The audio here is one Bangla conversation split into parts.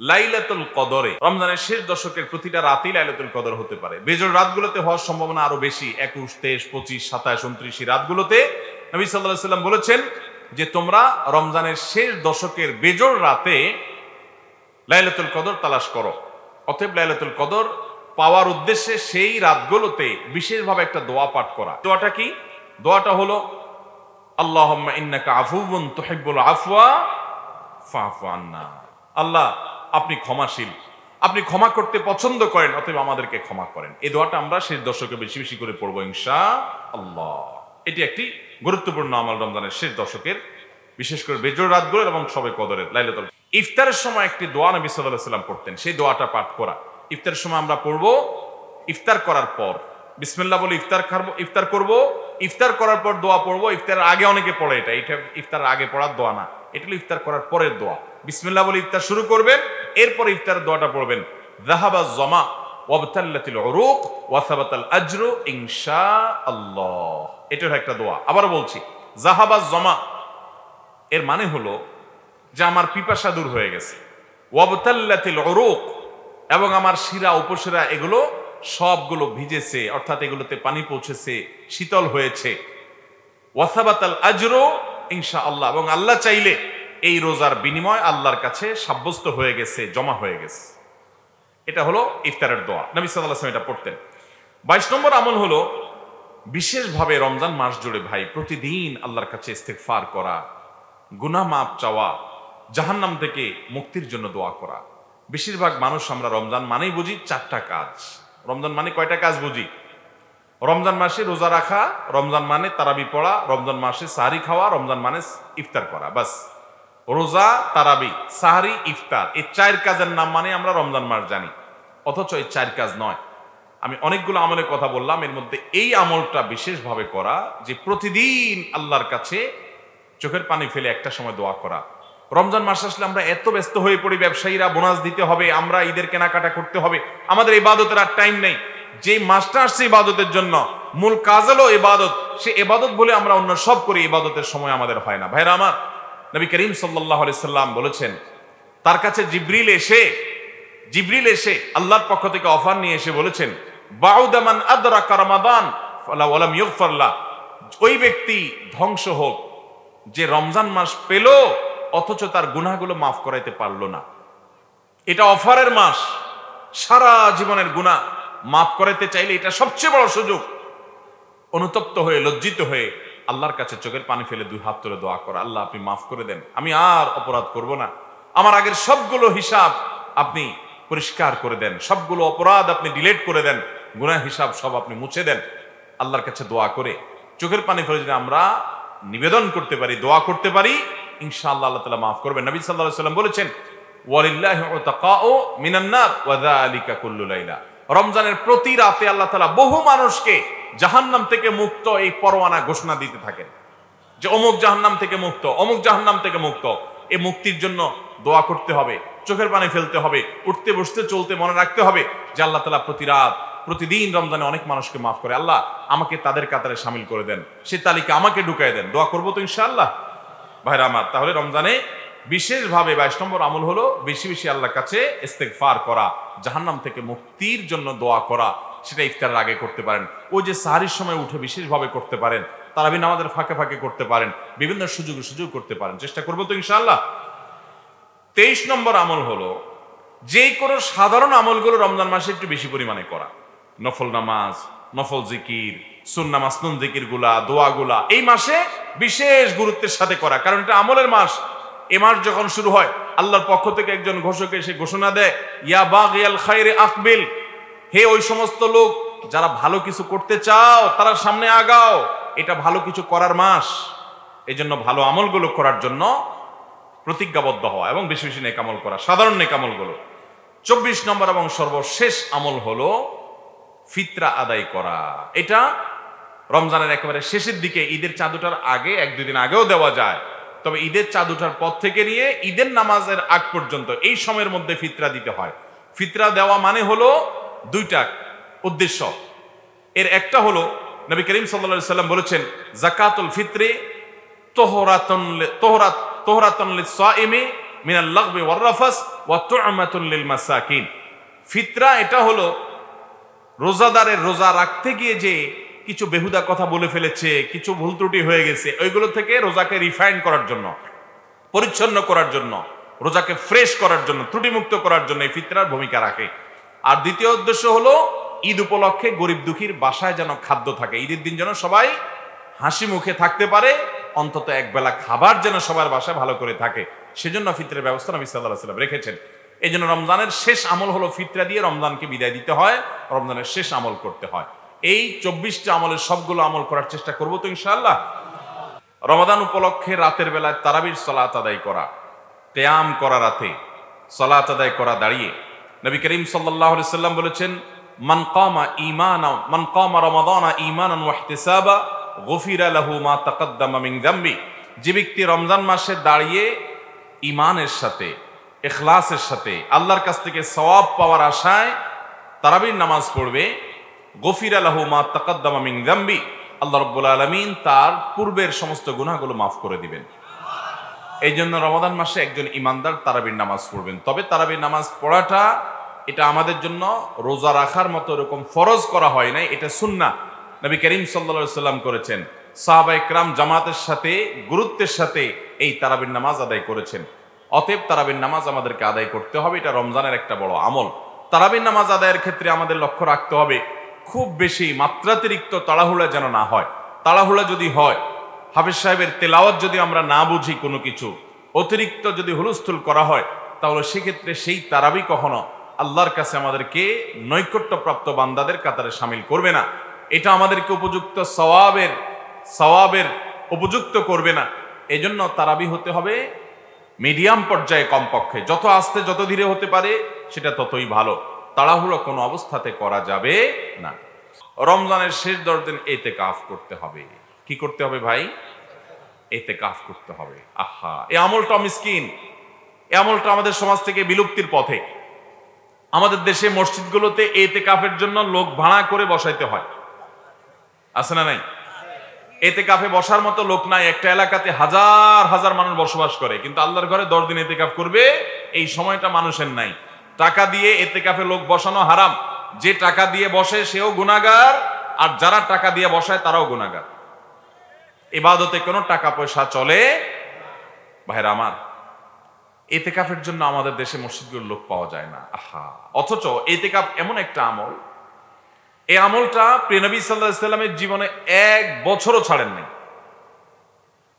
লাইলাতুল কদরে। রমজানের শেষ দশকের প্রতিটা রাতেই লাইলাতুল কদর হতে পারে। বেজর রাতগুলোতে হওয়ার সম্ভাবনা আরও বেশি। একুশ, তেইশ, পঁচিশ, সাতাশ, উনত্রিশ রাতগুলোতে নবী সাল্লাহ সাল্লাম বলেছেন যে, তোমরা রমজানের শেষ দশকের বেজর রাতে লাইলাতুল কদর তালাশ করো। অতএব লাইলাতুল কদর পাওয়ার উদ্দেশ্যে সেই রাতগুলোতে বিশেষভাবে একটা দোয়া পাঠ করা। দোয়াটা কি? দোয়াটা হলো, আল্লাহুম্মা ইন্নাকা আফুবুন তুহিব্বুল আফওয়া ফাফু আল্লাহ আপনি ক্ষমাশীল। আপনি ক্ষমা করতে পছন্দ করেন, অতএব আমাদেরকে ক্ষমা করেন। এই দোয়াটা আমরা শেষ দশকে বেশি বেশি করে পড়ব ইনশা আল্লাহ এটি একটি গুরুত্বপূর্ণ আমল রমজানের শেষ দশকের, বিশেষ করে বেজর রাতগুলো এবং সবে কদরের, লাইলাতুল ইফতারের সময় একটি দোয়া নবী সাল্লাহ সাল্লাম পড়তেন। সেই দোয়াটা পাঠ করা। ইফতারের সময় আমরা পড়ব, ইফতার করার পর। বিসমিল্লাহ বলে ইফতার খাব ইফতার করব। ইফতার করার পর দোয়া পড়ব। ইফতারের আগে অনেকে পড়ে এটা। এটা ইফতারের আগে পড়ার দোয়া না। এটা হলো ইফতার করার পরের দোয়া। বিসমিল্লাহ বলে ইফতার শুরু করবেন এরপর ইফতারের দোয়াটা পড়বেন জাহাবা জমা ওয়াবতাল্লাতিল উরুক ওয়াসাবাতাল আজরু ইনশা আল্লাহ। এটার একটা দোয়া। আবার বলছি জাহাবা জমা, এর মানে হলো যে আমার পিপাসা দূর হয়ে গেছে। ওয়াবতাল্লাতিল উরুক এবং আমার শিরা, উপশিরা এগুলো সবগুলো ভিজেছে, অর্থাৎ এগুলোতে পানি পৌঁছেছে, শীতল হয়েছে। ওয়াসাবাতাল আজরো ইনশা আল্লাহ এবং আল্লাহ চাইলে এই রোজার বিনিময় আল্লাহর কাছে সাব্যস্ত হয়ে গেছে, জমা হয়ে গেছে। এটা হলো ইফতারের দোয়া। নবী সাল্লাহ এটা পড়তেন। বাইশ নম্বর আমল হলো বিশেষভাবে রমজান মাস জুড়ে ভাই, প্রতিদিন আল্লাহর কাছে ইস্তেকফার করা গুনা মাপ চাওয়া, জাহান্নাম থেকে মুক্তির জন্য দোয়া করা। বেশিরভাগ মানুষ আমরা রমজান মানেই বুঝি চারটা কাজ। রমজান মানে কয়টা কাজ বুঝি? রমজান মাসে রোজা রাখা, রমজান মানে তারাবি পড়া, রমজান মাসে সাহারি খাওয়া, রমজান মানে ইফতার করা, বাস। রোজা, তারাবি, সাহারি, ইফতার। এই চার কাজের নাম মানে আমরা রমজান মাস জানি। অথচ এই চার কাজ নয়। আমি অনেকগুলো আমলের কথা বললাম, এর মধ্যে এই আমলটা বিশেষভাবে করা যে প্রতিদিন আল্লাহর কাছে চোখের পানি ফেলে একটা সময় দোয়া করা। রমজান মাস আসলে আমরা এত ব্যস্ত হয়ে পড়ি, ব্যবসায়ীরা বোনাস দিতে হবে, আমরা ঈদের কেনাকাটা করতে হবে, আমাদের ইবাদতের আর টাইম নেই। যে মাসটা আসছে ইবাদতের জন্য, মূল কাজ হলো ইবাদত। সে ইবাদত বলে আমরা অন্য সব করি, ইবাদতের সময় আমাদের হয় না। ভাইরা আমার নবী করিম সাল্লাহ সাল্লাম বলেছেন, তার কাছে জিব্রিল এসে জিব্রিল এসে আল্লাহর পক্ষ থেকে অফার নিয়ে এসে বলেছেন বাউদামান আদরা কারমাদান ওই ব্যক্তি ধ্বংস হোক, যে রমজান মাস পেল, অথচ তার গুনাহগুলো মাফ করাইতে পারল না। এটা অফারের মাস, সারা জীবনের গুনাহ মাফ করাইতে চাইলে এটা সবচেয়ে বড় সুযোগ। অনুতপ্ত হয়ে, লজ্জিত হয়ে আল্লাহর কাছে চোখের পানি ফেলে দুই হাত তুলে দোয়া করা, আল্লাহ আপনি মাফ করে দেন। আমি আর অপরাধ করব না। আমার আগের সবগুলো হিসাব আপনি পরিষ্কার করে দেন, সবগুলো অপরাধ আপনি ডিলেট করে দেন, গুনাহ হিসাব সব আপনি মুছে দেন। আল্লাহর কাছে দোয়া করে চোখের পানি ফেলে যদি আমরা নিবেদন করতে পারি, দোয়া করতে পারি, ইনশাআল্লাহ আল্লাহ তালা মাফ করবেন। নবী সাল্লাহ সাল্লাম বলেছেন, ওয়ালিল্লাহি উতাকাউ মিনান নার ওয়া যালিকা কুল্লু লাইলা। রমজানের প্রতি রাতে আল্লাহ তালা বহু মানুষকে জাহান্নাম থেকে মুক্ত এই পরোয়ানা ঘোষণা দিতে থাকেন। যে অমুক জাহান্নাম থেকে মুক্ত, অমুক জাহান্নাম থেকে মুক্ত। এই মুক্তির জন্য দোয়া করতে হবে, চোখের পানি ফেলতে হবে, উঠতে বসতে চলতে মনে রাখতে হবে যে আল্লাহ তালা প্রতি রাত, প্রতিদিন রমজানে অনেক মানুষকে মাফ করে। আল্লাহ আমাকে তাদের কাতারে সামিল করে দেন, সে তালিকা আমাকে ঢুকাই দেন। দোয়া করব তো ইনশাআল্লাহ। ভাইরা আমার, তাহলে রমজানে বিশেষভাবে বাইশ নম্বর আমল হলো বেশি বেশি আল্লাহর কাছে ইস্তেগফার করা, জাহান্নাম থেকে মুক্তির জন্য দোয়া করা, সেটা ইফতারের আগে করতে পারেন। ওই যে সাহারির সময় উঠে বিশেষভাবে করতে পারেন তারাবিন আমাদের ফাঁকে ফাঁকে করতে পারেন, বিভিন্ন সুযোগ সুযোগ করতে পারেন। চেষ্টা করব তো ইনশাআল্লাহ। তেইশ নম্বর আমল হলো যে কোনো সাধারণ আমলগুলো রমজান মাসে একটু বেশি পরিমাণে করা। নফল নামাজ, নফল জিকির সুন্না মাসনুন জিকিরগুলা দোয়া গুলা এই মাসে বিশেষ গুরুত্বের সাথে করা, কারণ এটা আমলের মাস। এ মাস যখন শুরু হয়, আল্লাহর পক্ষ থেকে একজন ঘোষক এসে ঘোষণা দেয়, ইয়া বাগ ইয়াল খাইরে আকবিল। হে ওই সমস্ত লোক, যারা ভালো কিছু করতে চাও, তারা সামনে আগাও। এটা ভালো কিছু করার মাস। এই জন্য ভালো আমলগুলো করার জন্য প্রতিজ্ঞাবদ্ধ হওয়া এবং বেশি বেশি নেকামল করা। সাধারণ নেকামলগুলো চব্বিশ নম্বর এবং সর্বশেষ আমল হলো ফিতরা আদায় করা। এটা রমজানের একেবারে শেষের দিকে ঈদের চাঁদুটার আগে, এক দুই দিন আগেও দেওয়া যায়। তবে ঈদের চাঁদ ওঠার পর থেকে নিয়ে ঈদের নামাজের আগ পর্যন্ত এই সময়ের মধ্যে ফিতরা দিতে হয়। ফিতরা দেওয়া মানে হলো দুইটা উদ্দেশ্য। এর একটা হলো, নবী করিম সাল্লা সাল্লাম বলেছেন, জাকাতুল ফিত্রে তোহরাতন তোহরাত তোহরাতন সাইমে মিনাল লাগবি ওয়ার রাফাস ওয়া তু'মাতুন লিল মাসাকিন। ফিতরা এটা হলো রোজাদারের রোজা রাখতে গিয়ে যে কিছু বেহুদা কথা বলে ফেলেছে, কিছু ভুল ত্রুটি হয়ে গেছে, ওইগুলো থেকে রোজাকে রিফাইন করার জন্য, পরিচ্ছন্ন করার জন্য, রোজাকে ফ্রেশ করার জন্য, ত্রুটিমুক্ত করার জন্য এই ফিতরার ভূমিকা রাখে। আর দ্বিতীয় উদ্দেশ্য হলো, ঈদ উপলক্ষে গরিব দুঃখীর বাসায় যেন খাদ্য থাকে, ঈদের দিন যেন সবাই হাসি মুখে থাকতে পারে, অন্তত একবেলা খাবার যেন সবার বাসায় ভালো করে থাকে। সেজন্য ফিতরের ব্যবস্থা নবী সাল্লাহ সাল্লাম রেখেছেন। এই জন্য রমজানের শেষ আমল হলো ফিতরা দিয়ে রমজানকে বিদায় দিতে হয়, রমজানের শেষ আমল করতে হয়। এই চব্বিশটা আমলের সবগুলো আমল করার চেষ্টা করব তো ইনশাআল্লাহ। রমাদান উপলক্ষে রাতের বেলায় তারাবির সলাত আদায় করা, তেয়াম করা রাতে, সলাত আদায় করা দাঁড়িয়ে নবী করিম সাল্লাহ সাল্লাম বলেছেন, মান কামা ইমানা মান কামা রমাদানা ইমানান ওয়াহতিসাবা গফিরা লাহু মা তাকাদ্দামা মিন যামবি। যে ব্যক্তি রমজান মাসে দাঁড়িয়ে ইমানের সাথে এখলাসের সাথে, আল্লাহর কাছ থেকে সওয়াব পাওয়ার আশায় তারাবির নামাজ পড়বে গফির আলাহু মা তাকাদ্দামা যামবি। আল্লাহ রাব্বুল আলামিন তার পূর্বের সমস্ত গুনাহগুলো মাফ করে দিবেন। এই জন্য রমাদান মাসে একজন ইমানদার তারাবির নামাজ পড়বেন। তবে তারাবির নামাজ পড়াটা এটা আমাদের জন্য রোজা রাখার মতো এরকম ফরজ করা হয় নাই, এটা সুন্না নবী করিম সাল্লা সাল্লাম করেছেন। সাহাবা একরাম জামাতের সাথে, গুরুত্বের সাথে এই তারাবির নামাজ আদায় করেছেন। অতএব তারাবির নামাজ আমাদেরকে আদায় করতে হবে, এটা রমজানের একটা বড় আমল। তারাবির নামাজ আদায়ের ক্ষেত্রে আমাদের লক্ষ্য রাখতে হবে খুব বেশি মাত্রাতিরিক্ত তাড়াহুড়া যেন না হয়। তাড়াহুড়া যদি হয়, হাফিজ সাহেবের তেলাওয়াত যদি আমরা না বুঝি কোনো কিছু, অতিরিক্ত যদি হুলস্থুল করা হয়, তাহলে সেক্ষেত্রে সেই তারাবি কখনো আল্লাহর কাছে আমাদেরকে নৈকট্যপ্রাপ্ত বান্দাদের কাতারে সামিল করবে না। এটা আমাদেরকে উপযুক্ত সওয়াবের সওয়াবের উপযুক্ত করবে না। এজন্য তারাবি হতে হবে মিডিয়াম পর্যায়ে কমপক্ষে। যত আস্তে যত ধীরে হতে পারে, সেটা ততই ভালো। তাড়াহুড়ো কোনো অবস্থাতে করা যাবে না। রমজানের শেষ দশ দিন এতে কাফ করতে হবে। কি করতে হবে ভাই? এতে কাফ করতে হবে। আহা এই আমলটা মিসকিন। এ আমলটা আমাদের সমাজ থেকে বিলুপ্তির পথে। আমাদের দেশে মসজিদগুলোতে এতে কাফের জন্য লোক ভাড়া করে বসাইতে হয়। আছে না নাই? এতে কাফে বসার মতো লোক নাই। একটা এলাকাতে হাজার হাজার মানুষ বসবাস করে। কিন্তু আল্লাহর ঘরে দশ দিন এতে কাফ করবে, এই সময়টা মানুষের নাই। টাকা দিয়ে এতে কাফে লোক বসানো হারাম। যে টাকা দিয়ে বসে, সেও গুণাগার আর যারা টাকা দিয়ে বসায়, তারাও গুণাগার ইবাদতে কোনো টাকা পয়সা চলে ভাইরা আমার, এতেকাফের জন্য আমাদের দেশে মসজিদগুলোর লোক পাওয়া যায় না। আহা! অথচ এতেকাফ এমন একটা আমল। এই আমলটা প্রিয়নবী সাল্লাহ জীবনে এক বছরও ছাড়েন নাই।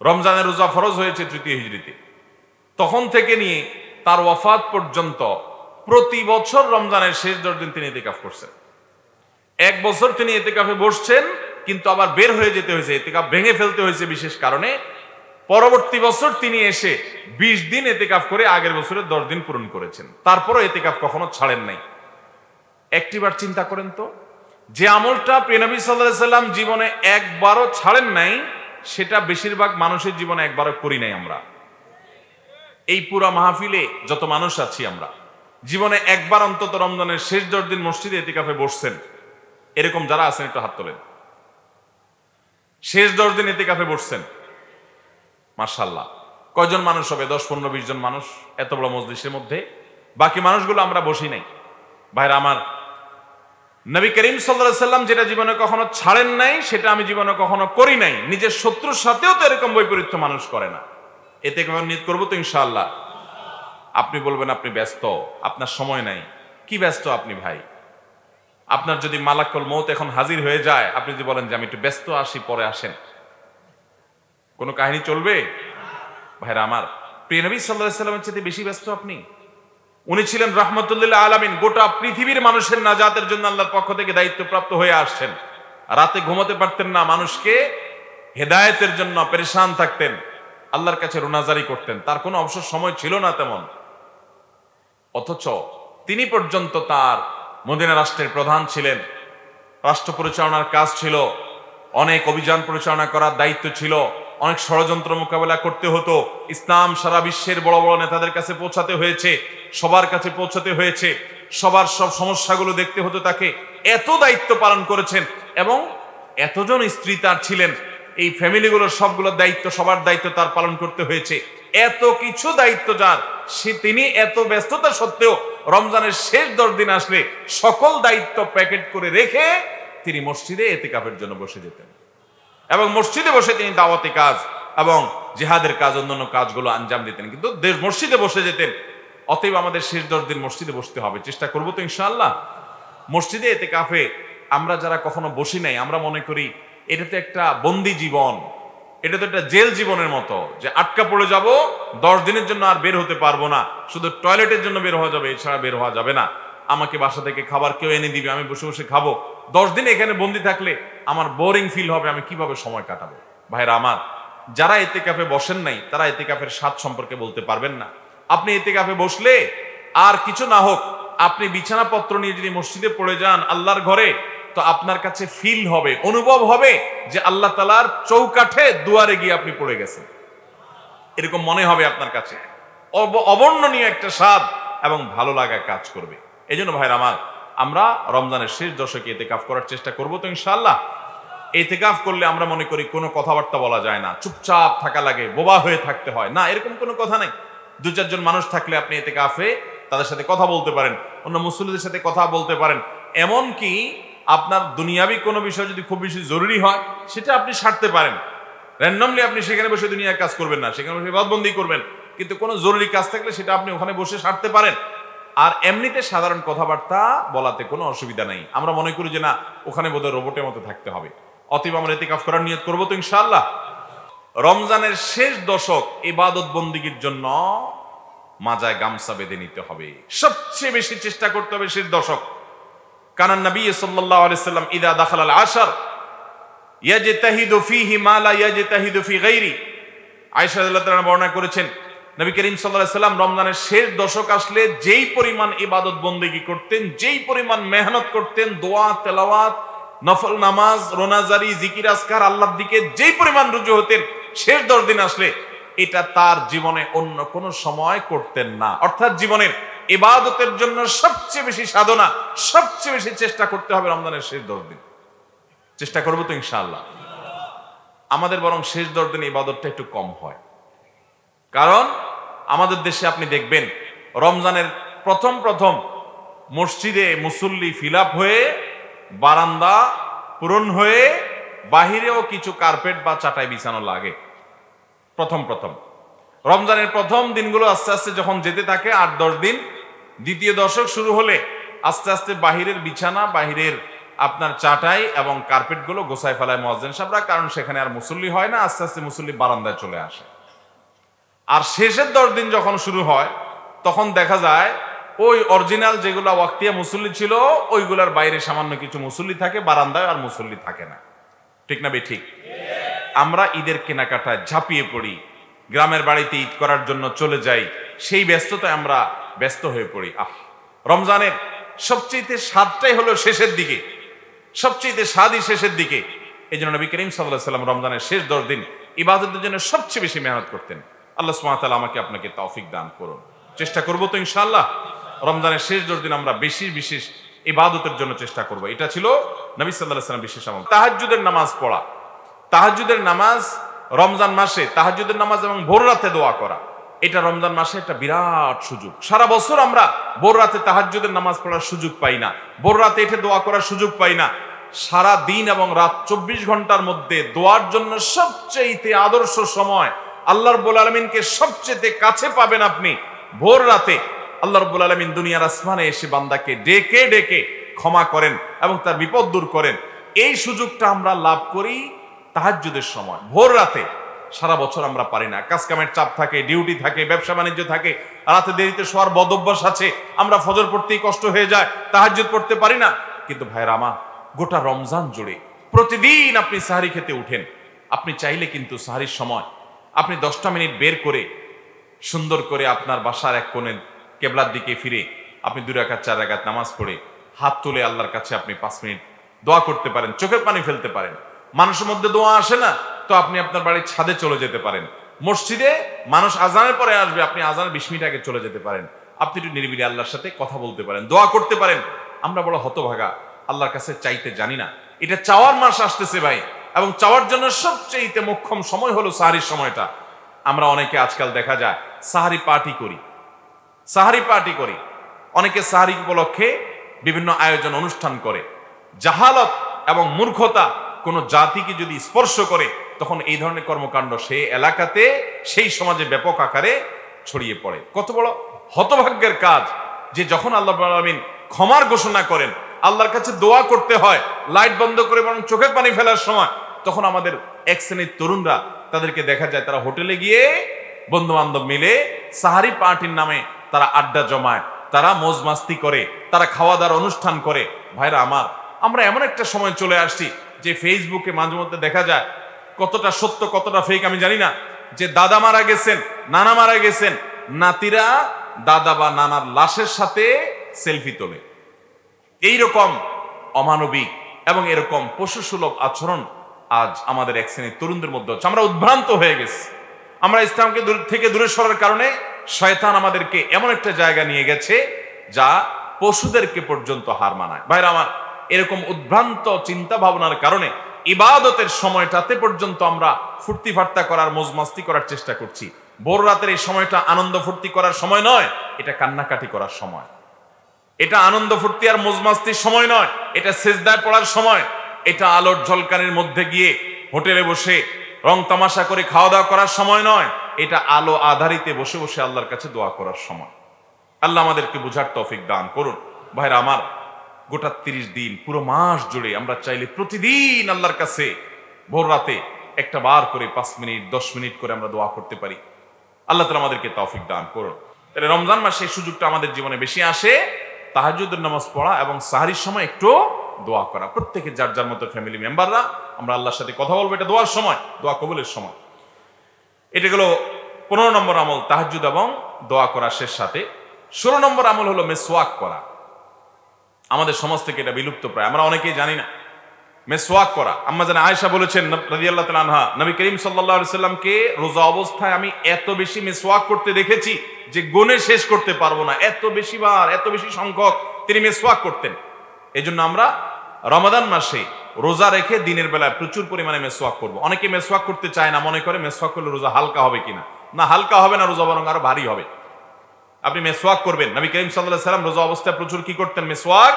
রমজানের রোজা ফরজ হয়েছে তৃতীয় হিজড়িতে। তখন থেকে নিয়ে তার ওয়াফাত পর্যন্ত প্রতি বছর রমজানের শেষ দশ দিন তিনি এতেকাফ করছেন। এক বছর তিনি এতেকাফে বসছেন, কিন্তু আবার বের হয়ে যেতে হয়েছে এতেকাফ ভেঙে ফেলতে হয়েছে বিশেষ কারণে। পরবর্তী বছর তিনি এসে বিশ দিন এতেকাফ করে আগের বছরে দশ দিন পূরণ করেছেন। তারপরও এতেকাফ কখনো ছাড়েন নাই। একটিবার চিন্তা করেন তো, যে আমলটা সাল্লাহ সাল্লাম জীবনে একবারও ছাড়েন নাই, সেটা বেশিরভাগ মানুষের জীবনে একবারও করি নাই আমরা। এই পুরা মাহফিলে যত মানুষ আছি আমরা। জীবনে একবার অন্তত রমজানের শেষ দশ দিন মসজিদে এতিকাফে বসছেন। এরকম যারা আছেন, একটু হাত তোলেন। শেষ দশ দিন এতিকাফে বসছেন। মার্শাল্লাহ কয়জন মানুষ হবে? দশ, পনেরো, বিশ জন মানুষ এত বড় মসজিদের মধ্যে। বাকি মানুষগুলো আমরা বসি নাই। ভাইরা আমার, নবী করিম সাল্লাহ সাল্লাম যেটা জীবনে কখনো ছাড়েন নাই, সেটা আমি জীবনে কখনো করি নাই। নিজের শত্রুর সাথেও তো এরকম বৈপরীত্য মানুষ করে না। এতে নিত করব তো ইনশাআল্লাহ। আপনি বলবেন, আপনি ব্যস্ত। আপনার সময় নাই। কি ব্যস্ত আপনি ভাই? আপনার যদি মালাক্কল মৌত এখন হাজির হয়ে যায়, আপনি যদি বলেন যে, আমি একটু ব্যস্ত আসি পরে আসেন। কোনো কাহিনী চলবে? ভাইরা আমার, প্রিয় নবী সাল্লাহ সাল্লামের চেয়ে বেশি ব্যস্ত আপনি? উনি ছিলেন রহমতুল্লাহ আলমিন, গোটা পৃথিবীর মানুষের নাজাতের জন্য আল্লাহর পক্ষ থেকে দায়িত্বপ্রাপ্ত হয়ে আসছেন। রাতে ঘুমাতে পারতেন না মানুষকে, হেদায়েতের জন্য পরেশান থাকতেন। আল্লাহর কাছে রোনাজারি করতেন। তার কোনো অবসর সময় ছিল না তেমন। অথচ তিনি পর্যন্ত তার মদিনা রাষ্ট্রের প্রধান ছিলেন। রাষ্ট্র পরিচালনার কাজ ছিল, অনেক অভিযান পরিচালনা করার দায়িত্ব ছিল, অনেক ষড়যন্ত্র মোকাবেলা করতে হতো। ইসলাম সারা বিশ্বের বড় বড় নেতাদের কাছে পৌঁছাতে হয়েছে, সবার কাছে পৌঁছাতে হয়েছে। সবার সব সমস্যাগুলো দেখতে হতো তাকে। এত দায়িত্ব পালন করেছেন এবং এতজন স্ত্রী তার ছিলেন। এই ফ্যামিলিগুলোর সবগুলো দায়িত্ব, সবার দায়িত্ব তার পালন করতে হয়েছে। এত কিছু দায়িত্ব যার, সে তিনি এত ব্যস্ততা সত্ত্বেও রমজানের শেষ দশ দিন আসলে সকল দায়িত্ব প্যাকেট করে রেখে তিনি মসজিদে এতেকাফের জন্য বসে যেতেন। এবং মসজিদে বসে তিনি দাওয়াতি কাজ এবং জেহাদের কাজ, অন্যান্য কাজগুলো আঞ্জাম দিতেন। কিন্তু দেশ মসজিদে বসে যেতেন, অতএব আমাদের শেষ দশ দিন মসজিদে বসতে হবে। চেষ্টা করব তো ইনশাআল্লাহ। মসজিদে এতে কাফে আমরা যারা কখনো বসি নাই, আমরা মনে করি এটা তো একটা বন্দি জীবন। এটা তো একটা জেল জীবনের মতো যে আটকা পড়ে যাব, দশ দিনের জন্য আর বের হতে পারব না। শুধু টয়লেটের জন্য বের হওয়া যাবে, এছাড়া বের হওয়া যাবে না। আমাকে বাসা থেকে খাবার কেউ এনে দিবে, আমি বসে বসে খাব। দশ দিন এখানে বন্দি থাকলে আমার বোরিং ফিল হবে, আমি কীভাবে সময় কাটাবো? ভাইরা আমার, যারা এতে কাফে বসেন নাই, তারা এতে কাফের স্বাদ সম্পর্কে বলতে পারবেন না। আপনি এতে কাফে বসলে আর কিছু না হোক, আপনি বিছানাপত্র নিয়ে যদি মসজিদে পড়ে যান, আল্লাহর ঘরে তো আপনার কাছে ফিল হবে, অনুভব হবে যে আল্লাহ তালার চৌকাঠে দুয়ারে গিয়ে আপনি পড়ে গেছেন। এরকম মনে হবে আপনার কাছে। অব- অবর্ণনীয় একটা স্বাদ এবং ভালো লাগা কাজ করবে। এই জন্য ভাইরা আমার, আমরা রমজানের শেষ দশকে এতেকাফ করার চেষ্টা করব তো ইনশাআল্লাহ। এতেকাফ করলে আমরা মনে করি কোনো কথাবার্তা বলা যায় না। চুপচাপ থাকা লাগে, বোবা হয়ে থাকতে হয়। না, এরকম কোনো কথা নেই। দু চারজন মানুষ থাকলে আপনি এতে এতেকাফে তাদের সাথে কথা বলতে পারেন, অন্য মুসলিমদের সাথে কথা বলতে পারেন। এমন কি আপনার দুনিয়াবি কোনো বিষয় যদি খুব বেশি জরুরি হয়, সেটা আপনি সারতে পারেন। র্যান্ডমলি আপনি সেখানে বসে দুনিয়ার কাজ করবেন না, সেখানে বসে বাদবন্দি করবেন। কিন্তু কোনো জরুরি কাজ থাকলে সেটা আপনি ওখানে বসে সারতে পারেন। আর এমনিতে সাধারণ কথাবার্তা বলাতে কোনো অসুবিধা নেই। আমরা মনে করি যে না, ওখানে বোধহয় রোবটের মতো থাকতে হবে। অতএব আমরা এতে কাজ করার নিয়ত করব তো ইনশাআল্লাহ। রমজানের শেষ দশক ইবাদত বন্দিগির জন্য মাজায় গামছা বেঁধে নিতে হবে। সবচেয়ে বেশি চেষ্টা করতে হবে শেষ দশক। কানান নবী সাল্লাল্লাহু আলাইহি সাল্লাম ইদা দাখাল আল আশার ইয়াজতাহিদু ফীহি মা লা ইয়াজতাহিদু ফি গায়রি আয়েশা রাদিয়াল্লাহু তাআলা বর্ণনা করেছেন, নবী করিম সাল্লাল্লাহু আলাইহি সাল্লাম রমজানের শেষ দশক আসলে যেই পরিমাণ ইবাদত বন্দেগী করতেন, যেই পরিমাণ মেহনত করতেন, দোয়া, তেলাওয়াত, নফল নামাজ, রোনাজারি, জিকির আসকার আল্লাহর দিকে যেই পরিমাণ রুজু হতেন, শেষ দশ দিন আসলে এটা তার জীবনে অন্য কোনো সময় করতেন না। অর্থাৎ জীবনের ইবাদতের জন্য সবচেয়ে বেশি সাধনা, সবচেয়ে বেশি চেষ্টা করতে হবে রমজানের শেষ দশ দিন। চেষ্টা করব তো ইনশাআল্লাহ। আমাদের বরং শেষ দশ দিন ইবাদতটা একটু কম হয়। কারণ আমাদের দেশে আপনি দেখবেন, রমজানের প্রথম প্রথম মসজিদে মুসল্লি ফিল হয়ে, বারান্দা পূরণ হয়ে, বাহিরেও কিছু কার্পেট বা চাটাই বিছানো লাগে। প্রথম প্রথম। রমজানের প্রথম দিনগুলো আস্তে আস্তে যখন যেতে থাকে, আট দশ দিন, দ্বিতীয় দশক শুরু হলে আস্তে আস্তে বাহিরের বিছানা, বাহিরের আপনার চাটাই এবং কার্পেটগুলো গোসাই ফেলায় মহাজেন সাহরা কারণ সেখানে আর মুসল্লি হয় না, আস্তে আস্তে মুসল্লি বারান্দায় চলে আসে। আর শেষের দশ দিন যখন শুরু হয়, তখন দেখা যায় ওই অরিজিনাল যেগুলো ওয়াক্তিয়া মুসল্লি ছিল, ওইগুলার বাইরে সামান্য কিছু মুসল্লি থাকে, বারান্দায় আর মুসল্লি থাকে না। ঠিক না বে ঠিক? আমরা ঈদের কেনাকাটায় ঝাঁপিয়ে পড়ি গ্রামের বাড়িতে ঈদ করার জন্য চলে যাই, সেই ব্যস্ততায় আমরা ব্যস্ত হয়ে পড়ি। আহ, রমজানের সবচেয়ে স্বাদটাই হলো শেষের দিকে। সবচেয়ে স্বাদই শেষের দিকে। এই জন্য নবী করিম সাল্লাহ সাল্লাম রমজানের শেষ দশ দিন ইবাদতের জন্য সবচেয়ে বেশি মেহনত করতেন। আল্লাহ সুমাতাল আমাকে আপনাকে তৌফিক দান করুন। চেষ্টা করব তো ইনশাআল্লাহ। রমজানের শেষ দশ দিন আমরা বেশি বিশেষ ইবাদতের জন্য চেষ্টা করব। এটা ছিল নবী সাল্লাহ সাল্লাম বিশেষ আমল। তাহাজ্জুদের নামাজ পড়া। তাহাজ্জুদের নামাজ রমজান মাসে তাহাজ্জুদের নামাজ এবং ভোর রাতে দোয়া করা। এটা রমজান মাসে একটা বিরাট সুযোগ। সারা বছর আমরা ভোর রাতে তাহাজ্জুদের নামাজ পড়ার সুযোগ পাই না। ভোর রাতে এঠে দোয়া করার সুযোগ পাই না। সারা দিন এবং রাত চব্বিশ ঘণ্টার মধ্যে দোয়ার জন্য সবচেয়ে আদর্শ সময় আল্লাহ রব্বুল আলমিনকে সবচেয়ে কাছে পাবেন আপনি ভোর রাতে। আল্লাহ রব্বুল আলমিন দুনিয়ার আসমানে এসে বান্দাকে ডেকে ডেকে ক্ষমা করেন এবং তার বিপদ দূর করেন। এই সুযোগটা আমরা লাভ করি তাহাজ্জুদের সময়, ভোর রাতে সারা বছর আমরা পারি না। কাজ কামের চাপ থাকে, ডিউটি থাকে, ব্যবসা বাণিজ্য থাকে, রাতে দেরিতে শোয়ার বদভ্যাস আছে, আমরা ফজর পড়তেই কষ্ট হয়ে যায়, তাহাজ্জুদ পড়তে পারি না। কিন্তু ভাইরা আমার, গোটা রমজান জুড়ে প্রতিদিন আপনি সাহারি খেতে উঠেন। আপনি চাইলে কিন্তু সাহারির সময় আপনি দশটা মিনিট বের করে, সুন্দর করে আপনার বাসার এক কোণে কেবলার দিকে ফিরে, আপনি দু রাকাত, চার রাকাত নামাজ পড়ে, হাত তুলে আল্লাহর কাছে আপনি পাঁচ মিনিট দোয়া করতে পারেন, চোখের পানি ফেলতে পারেন। মানুষের মধ্যে দোয়া আসে না, তো আপনি আপনার বাড়ির ছাদে চলে যেতে পারেন। মসজিদে মানুষ আজানের পরে আসবে, আপনি আজানের বিশ মিনিট আগে চলে যেতে পারেন। আপনি একটু নিরিবিলি আল্লাহর সাথে কথা বলতে পারেন, দোয়া করতে পারেন। আমরা বড় হতভাগা, আল্লাহর কাছে চাইতে জানি না। এটা চাওয়ার মাস আসতেছে ভাই, এবং চাওয়ার জন্য সবচেয়ে মোক্ষম সময় হলো সাহারির সময়টা। আমরা অনেকে আজকাল দেখা যায়, সাহারি পার্টি করি। সাহারি পার্টি করি। অনেকে সাহারি উপলক্ষে বিভিন্ন আয়োজন অনুষ্ঠান করে। জাহালত এবং মূর্খতা কোনো জাতিকে যদি স্পর্শ করে, তখন এই ধরনের কর্মকাণ্ড সেই এলাকাতে, সেই সমাজে ব্যাপক আকারে ছড়িয়ে পড়ে। কত বড় হতভাগ্যের কাজ যে যখন আল্লাহ আলমিন ক্ষমার ঘোষণা করেন, আল্লাহর কাছে দোয়া করতে হয়, লাইট বন্ধ করে বরং চোখের পানি ফেলার সময়, তখন আমাদের এক শ্রেণির তরুণরা তাদেরকে দেখা যায়, তারা হোটেলে গিয়ে বন্ধু বান্ধব মিলে সাহারি পার্টির নামে তারা আড্ডা জমায়, তারা মোজ মাস্তি করে, তারা খাওয়া দাওয়ার অনুষ্ঠান করে, ভাইরা আমার, আমরা এমন একটা সময় চলে আসছি যে ফেসবুকে মাঝে মধ্যে দেখা যায়, কতটা সত্য, কতটা ফেক আমি জানি না, যে দাদা মারা গেছেন, নানা মারা গেছেন, নাতিরা দাদা বা নানার লাশের সাথে সেলফি তোলে। এইরকম অমানবিক এবং এরকম পশুসুলভ আচরণ আজ আমাদের এক শ্রেণির তরুণদের মধ্যে হচ্ছে। আমরা উদ্ভ্রান্ত হয়ে গেছি। আমরা ইসলামকে দূর থেকে দূরে সরার কারণে শয়তান আমাদেরকে এমন একটা জায়গা নিয়ে গেছে যা পশুদেরকে পর্যন্ত হার মানায়। ভাইরা আমার এরকম উদ্ভ্রান্ত চিন্তা ভাবনার কারণে ইবাদতের সময়টাতে পর্যন্ত আমরা ফুর্তি ফার্তা করার মজমাস্তি করার চেষ্টা করছি। ভোর রাতের এই সময়টা আনন্দ ফুর্তি করার সময় নয়, এটা কান্নাকাটি করার সময়। এটা আনন্দ ফুর্তি আর মজমাস্তির সময় নয়, এটা সেজদায় পড়ার সময়। এটা আলোর ঝলকানির মধ্যে গিয়ে হোটেলে বসে রং তামাশা করে খাওয়া দাওয়া করার সময় নয়, এটা আলো আধারিতে বসে বসে আল্লাহর কাছে দোয়া করার সময়। আল্লাহ আমাদেরকে বুঝার তৌফিক দান করুন। ভাইরা আমার গোটা তিরিশ দিন, পুরো মাস জুড়ে আমরা চাইলে প্রতিদিন আল্লাহর কাছে ভোর রাতে একটা বার করে পাঁচ মিনিট, দশ মিনিট করে আমরা দোয়া করতে পারি। আল্লাহ তালা আমাদেরকে তৌফিক দান করুন। তাহলে রমজান মাসে এই সুযোগটা আমাদের জীবনে বেশি আসে তাহাজুদের নামাজ পড়া এবং সাহারির সময় একটু দোয়া করা। প্রত্যেকে যার যার মতো ফ্যামিলি মেম্বাররা আমরা আল্লাহর সাথে কথা বলব, এটা দোয়ার সময়, দোয়া কবুলের সময়। এটা গেল পনেরো নম্বর আমল তাহাজুদ এবং দোয়া করা শেষ সাথে। ষোলো নম্বর আমল হলো মেসওয়াক করা। আমাদের সমাজ থেকে এটা বিলুপ্ত প্রায়। আমরা অনেকেই জানি না। মেসওয়াক করা। আম্মা জানা আয়েশা বলেছেন তাআলা আনহা, নবী করিম আলাইহি সাল্লামকে রোজা অবস্থায় আমি এত বেশি মেসওয়াক করতে দেখেছি যে গুণে শেষ করতে পারব না। এত বেশি বার, এত বেশি সংখ্যক তিনি মেসওয়াক করতেন। এই জন্য আমরা রমাদান মাসে রোজা রেখে দিনের বেলায় প্রচুর পরিমাণে মেসওয়াক করব। অনেকে মেসওয়াক করতে চায় না, মনে করে মেসওয়াক করলে রোজা হালকা হবে কিনা? না, হালকা হবে না, রোজা বরং আরও ভারী হবে। আপনি মেসওয়াক করবেন। নবী করিম সাল্লাহ সাল্লাম রোজা অবস্থায় প্রচুর কি করতেন? মেসওয়াক?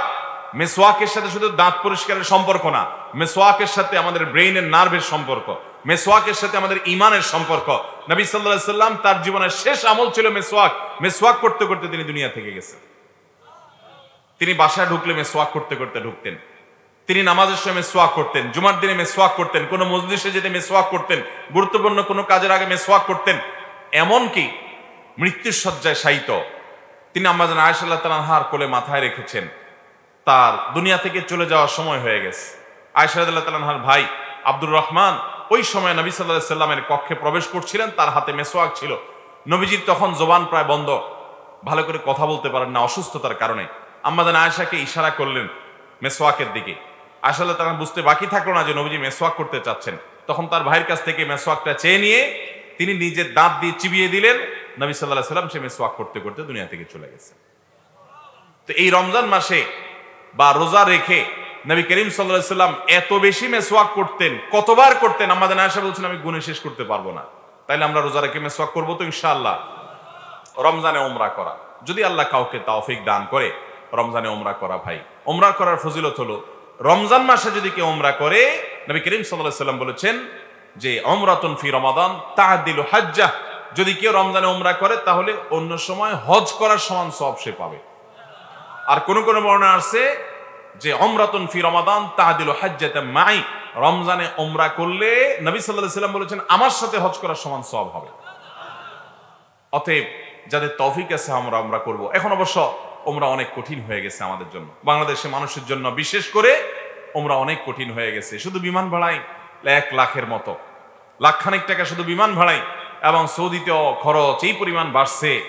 মেসওয়াকের সাথে শুধু দাঁত পরিষ্কারের সম্পর্ক না, মেসওয়াকের সাথে আমাদের ব্রেইনের নার্ভের সম্পর্ক, মেসওয়াকের সাথে আমাদের ইমানের সম্পর্ক। নবী সাল্লাহ সাল্লাম তার জীবনের শেষ আমল ছিল মেসওয়াক। মেসওয়াক করতে করতে তিনি দুনিয়া থেকে গেছেন। তিনি বাসায় ঢুকলে মেসওয়াক করতে করতে ঢুকতেন। তিনি নামাজের সময় মেসওয়াক করতেন, জুমার দিনে মেসওয়াক করতেন, কোনো মসজিদে যেতে মেসওয়াক করতেন, গুরুত্বপূর্ণ কোনো কাজের আগে মেসওয়াক করতেন। এমনকি মৃত্যুর শয্যায় শায়িত। তিনি আম্মাজান আয়সাল্লাহ তালাহার কোলে মাথায় রেখেছেন। তার দুনিয়া থেকে চলে যাওয়ার সময় হয়ে গেছে। আয়সাল্লাহ তালাহার ভাই আব্দুর রহমান ওই সময় নবী সাল্লাহ সাল্লামের কক্ষে প্রবেশ করছিলেন। তার হাতে মেসোয়াক ছিল। নবীজির তখন জবান প্রায় বন্ধ। ভালো করে কথা বলতে পারেন না অসুস্থতার কারণে। আম্মাজান আয়েশাকে ইশারা করলেন মেসোয়াকের দিকে। আয়সাল্লাহ তালা বুঝতে বাকি থাকল না যে নবীজি মেসোয়াক করতে চাচ্ছেন। তখন তার ভাইয়ের কাছ থেকে মেসোয়াকটা চেয়ে নিয়ে তিনি নিজের দাঁত দিয়ে চিবিয়ে দিলেন। নবী সাল্লাহ সাল্লাম সে মেসোয়াক করতে করতে দুনিয়া থেকে চলে গেছে। তো এই রমজান মাসে বা রোজা রেখে নবী করিম সাল্লাহ সাল্লাম এত বেশি মেসওয়াক করতেন, কতবার করতেন, আমাদের আয়সা বলছেন, আমি গুণে শেষ করতে পারব না। তাইলে আমরা রোজা রেখে মেসওয়াক করব তো ইনশাআল্লাহ। রমজানে ওমরা করা। যদি আল্লাহ কাউকে তাওফিক দান করে, রমজানে ওমরা করা ভাই। ওমরা করার ফজিলত হলো, রমজান মাসে যদি কেউ ওমরা করে, নবী করিম সাল্লাহ সাল্লাম বলেছেন যে অমরাতন ফি রমাদান তাহাদিল হাজ্জা যদি কেউ রমজানে ওমরা করে, তাহলে অন্য সময় হজ করার সমান সব সে পাবে। আর কোন কোন বর্ণনা আছে যে, অমরাতন ফি রমাদান তাহাদিল হাজ্জাতে মাই। রমজানে ওমরা করলে নবী সাল্লাহ সাল্লাম বলেছেন, আমার সাথে হজ করার সমান সব হবে। অতএব যাদের তৌফিক আছে, আমরা আমরা করব। এখন অবশ্য ওমরা অনেক কঠিন হয়ে গেছে আমাদের জন্য। বাংলাদেশে মানুষের জন্য বিশেষ করে ওমরা অনেক কঠিন হয়ে গেছে। শুধু বিমান ভাড়াই এক লাখের মতো। লাখখানেক টাকা শুধু বিমান ভাড়াই এবং সৌদিতেও খরচ এই পরিমাণ বাড়ছে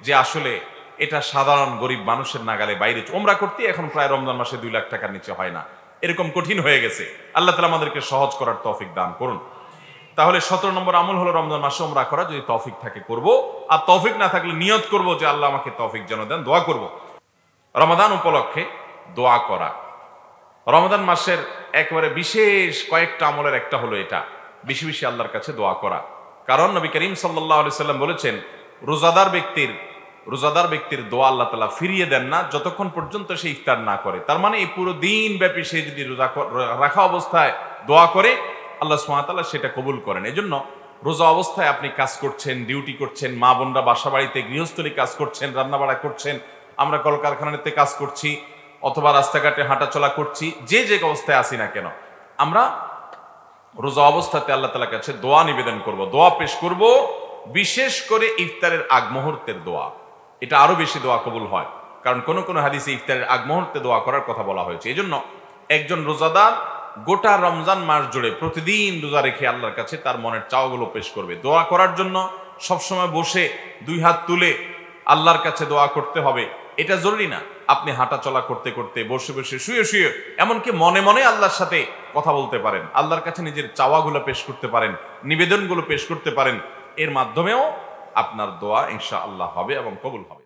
যে আসলে এটা সাধারণ গরিব মানুষের নাগালে বাইরে ওমরা করতে এখন প্রায় রমজান মাসে দুই লাখ টাকার নিচে হয় না। এরকম কঠিন হয়ে গেছে। আল্লাহ তালা আমাদেরকে সহজ করার তৌফিক দান করুন। তাহলে সতেরো নম্বর আমল হলো রমজান মাসে ওমরা করা, যদি তৌফিক থাকে করব। আর তৌফিক না থাকলে নিয়ত করব যে আল্লাহ আমাকে তৌফিক যেন দেন, দোয়া করব। রমাদান উপলক্ষে দোয়া করা। রমাদান মাসের একেবারে বিশেষ কয়েকটা আমলের একটা হলো এটা। বেশি বেশি আল্লাহর কাছে দোয়া করা। কারণ নবী করিম সাল্লাহ সাল্লাম বলেছেন, রোজাদার ব্যক্তির রোজাদার ব্যক্তির দোয়া আল্লাহ তালা ফিরিয়ে দেন না, যতক্ষণ পর্যন্ত সে ইফতার না করে। তার মানে এই পুরো দিন ব্যাপী সে যদি রোজা রাখা অবস্থায় দোয়া করে, আল্লাহ সুমাতাল্লাহ সেটা কবুল করেন। এই জন্য রোজা অবস্থায় আপনি কাজ করছেন, ডিউটি করছেন, মা বোনরা বাসা বাড়িতে গৃহস্থলী কাজ করছেন রান্নাবাড়া করছেন, আমরা কলকারখানাতে কাজ করছি, অথবা রাস্তাঘাটে হাঁটাচলা করছি, যে যে অবস্থায় আসি না কেন, আমরা রোজা অবস্থাতে আল্লাহ তালার কাছে দোয়া নিবেদন করব। দোয়া পেশ করব, বিশেষ করে ইফতারের আগ মুহূর্তের দোয়া। এটা আরও বেশি দোয়া কবুল হয়। কারণ কোন কোনো হাদিসে ইফতারের আগ মুহূর্তে দোয়া করার কথা বলা হয়েছে। এই জন্য একজন রোজাদার গোটা রমজান মাস জুড়ে প্রতিদিন রোজা রেখে আল্লাহর কাছে তার মনের চাওয়াগুলো পেশ করবে। দোয়া করার জন্য সবসময় বসে দুই হাত তুলে আল্লাহর কাছে দোয়া করতে হবে। এটা জরুরি না। আপনি হাঁটা চলা করতে করতে বসে বসে শুয়ে শুয়ে, এমনকি মনে মনে আল্লাহর সাথে কথা বলতে পারেন। আল্লাহর কাছে নিজের চাওয়াগুলো পেশ করতে পারেন, নিবেদনগুলো পেশ করতে পারেন। এর মাধ্যমেও আপনার দোয়া ইনশা আল্লাহ হবে এবং কবুল হবে।